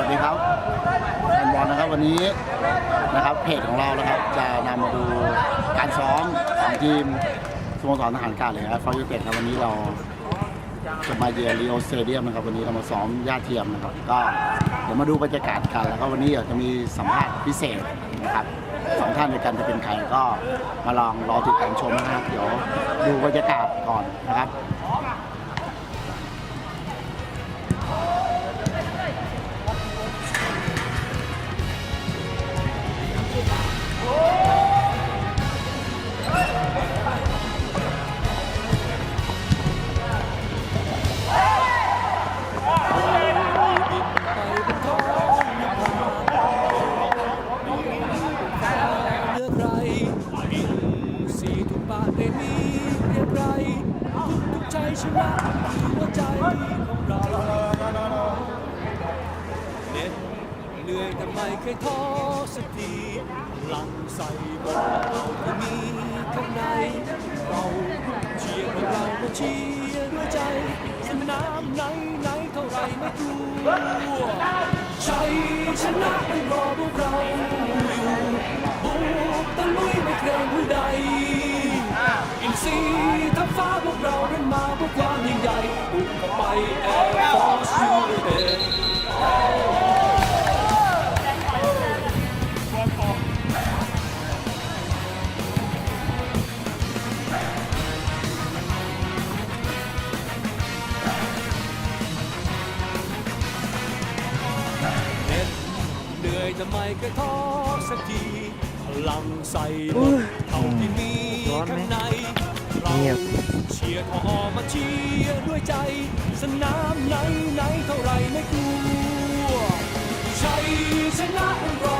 วัสดีครับแฟนบอลนะครับวันนี้นะครับเพจของเรานะครับจะนำมาดูการซ้อมของทีมสโมสรทหารกาเลยครับฟอร์ยูเต็ดครับวันนี้เราจะมาเยือนรีโอสเตเดียมนะครับวันนี้เรามาซ้อมย่าเทียมนะครับก็เดี๋ยวมาดูบรรยากาศกันแล้วก็วันนี้เดี๋ยวจะมีสัมภาษณ์พิเศษนะครับสองท่านในกันจะเป็นใครก็มาลองรอติดตามชมนะครับเดี๋ยวดูบรรยากาศก่อนนะครับ แต่ไม่เคยท้อสักทีหลังใส่บนเราที่มีข้างในเราเชียร์ของเรามาเชียร์ด้วยใจสนามไหนไหนเท่าไรไม่กลัวชัยชนะมันรอพวกเราอยู่บุกตะลุยไม่เกรงผู้ใดอินซีทัพฟ้าพวกเรานั้นมาพื่อความยิ่งใหญ่บุกเข้าไปแอร์ฟอร์สยูไนเต็ด เหนื่อยทำไมก็ท้อสักทีพลังใส่หมดเท่าที่มีข้างในเราเชียร์ทอมาเชียร์ด้วยใจ สนามไหนไหนเท่าไรไม่กลัวชัยชนะมันรอ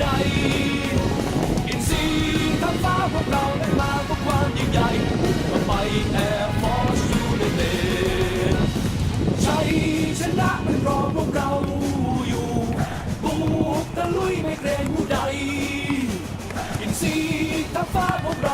ใด อินซีทั้งฟ้าพวกเราได้มาพวกความยิ่งใหญ่กเข้าไปแอร์ฟอร์ซูในเต็ดชัยชนะมันรอพวกเราอยู่บุกตะลุยไม่เกรงผู้ใด อินซีทั้งฟ้าพวกเรา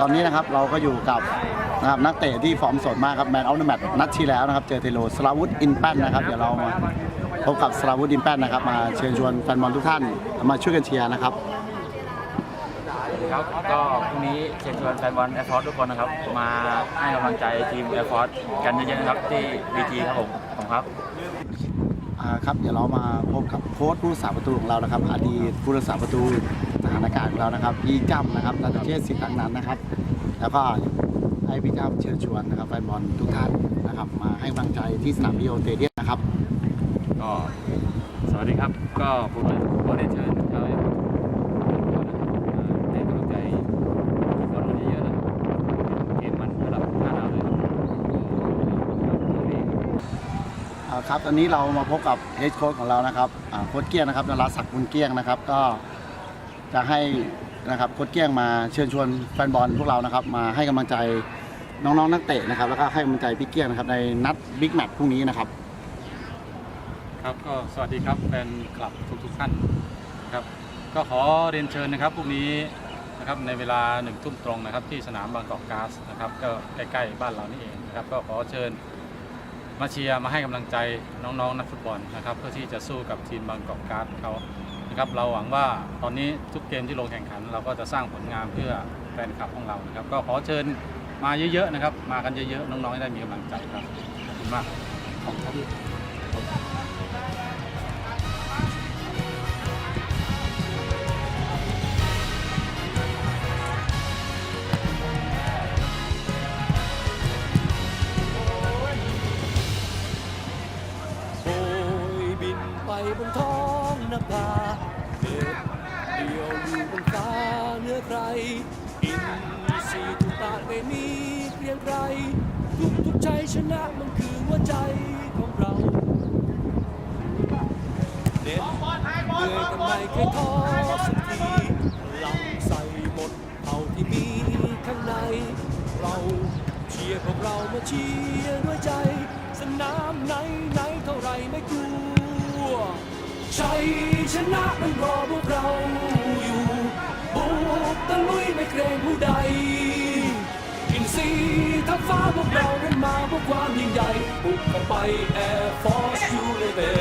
ตอนนี้นะครับเราก็อยู่กับนะครับนักเตะที่ฟอร์มสดมากครับแมนออฟเดอะแมตช์นัดที่แล้วนะครับ เจอเทโลสลาวุธอินแป้นนะครับ เดี๋ยวเรามาพบกับสลาวุธอินแป้นนะครับ มาเชิญชวนแฟนบอลทุกท่านมาช่วยกันเชียร์นะครับ ครับก็พรุ่งนี้เชิญชวนแฟนบอลแอร์ฟอร์ทุกคนนะครับ มาให้กำลังใจทีมแอร์ฟอร์กันเยอะๆนะครับที่บีจีครับผมผมครับ ครับเดี๋ยวเรามาพบกับโค้ชผู้รักษาประตูของเรานะครับ อดีตผู้รักษาประตูสถานการณ์ของเรานะครับ พี่จ้ำนะครับนันทเชษสิทธิ์ตังนั้นนะครับ แล้วก็ให้พี่จ้ำเชิญชวนนะครับแฟนบอลทุกท่านนะครับมาให้กำลังใจที่สนามบิโอเตเดียนะครับ ก็สวัสดีครับ ก็ผมขอเรียนเชิญชาวเอฟทุกคนนะครับมาให้กำลังใจบอลวันนี้เยอะนะครับเกมมันา ครับตอนนี้เรามาพบกับเฮดโค้ชของเรานะครับอ่าโค้ชเกี้ยงนะครับนรัสศักดิ์บุญเกี้ยงนะครับ ก็จะให้นะครับโค้ชเกี้ยงมาเชิญชวนแฟนบอลพวกเรานะครับ มาให้กำลังใจน้องๆนักเตะนะครับ แล้วก็ให้กำลังใจพี่เกี้ยงนะครับในนัดบิ๊กแมตช์พรุ่งนี้นะครับ ครับก็สวัสดีครับแฟนคลับทุกทุกๆท่านนะครับก็ขอเรียนเชิญนะครับพรุ่งนี้นะครับในเวลาหนึ่งทุ่มตรงนะครับที่สนามบางกอกก๊าซนะครับก็ใกล้ๆบ้านเรานี่เองนะครับก็ขอเชิญ มาเชียร์มาให้กำลังใจน้องๆนักฟุตบอลนะครับเพื่อที่จะสู้กับทีมบางกอกการ์ดเขานะครับเราหวังว่าตอนนี้ทุกเกมที่ลงแข่งขัน เราก็จะสร้างผลงานเพื่อแฟนคลับของเรานะครับ ก็ขอเชิญมาเยอะๆนะครับ มากันเยอะๆน้องๆได้มีกำลังใจครับขอบคุณมากขอบคุณ พียงใครทุกทุกใจชนะมันคือหัวใจของเราเด็ดเหนื่อยทำไมเคยท้อสักทีพลังใส่หมดเท่าที่มีข้างใน เราเชียร์ของเรามาเชียร์ด้วยใจ สนามไหนไหนเท่าไรไม่กลัวชัยชนะมันรอพวกเราอยู่บุกตะลุยไม่เกรงผู้ใด ซีทัพฟ้าพวกเรานั้นมาพื่อความยิ่งใหญ่บุกเข้าไป Air Force u n i t e d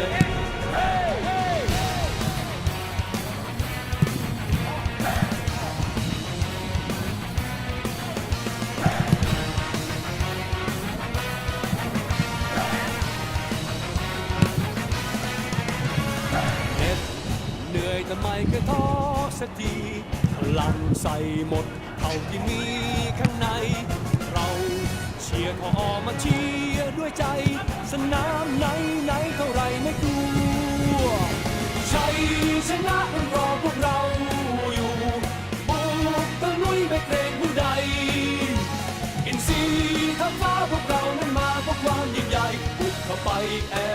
เหน็ดเหนื่อยทำไมเคยท้อสักทีพลังใส่หมด เท่าที่มีข้างใน เราเชียร์ขอออกมาเชียร์ด้วยใจ สนามไหนไหนเท่าไรไม่กลัวชัยชนะมันรอพวกเราอยู่บุกตะลุยไม่เกรงผู้ใดอินซีทั้งฟ้าพวกเรานั้นมาเพราะความยิ่งใหญ่บุกเข้าไป Air Force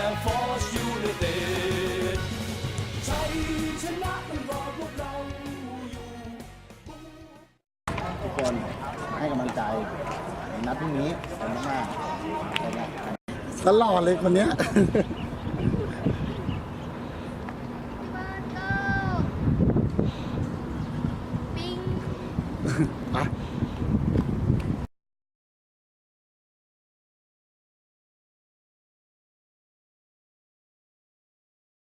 ตลอดเลยคนเนี้ย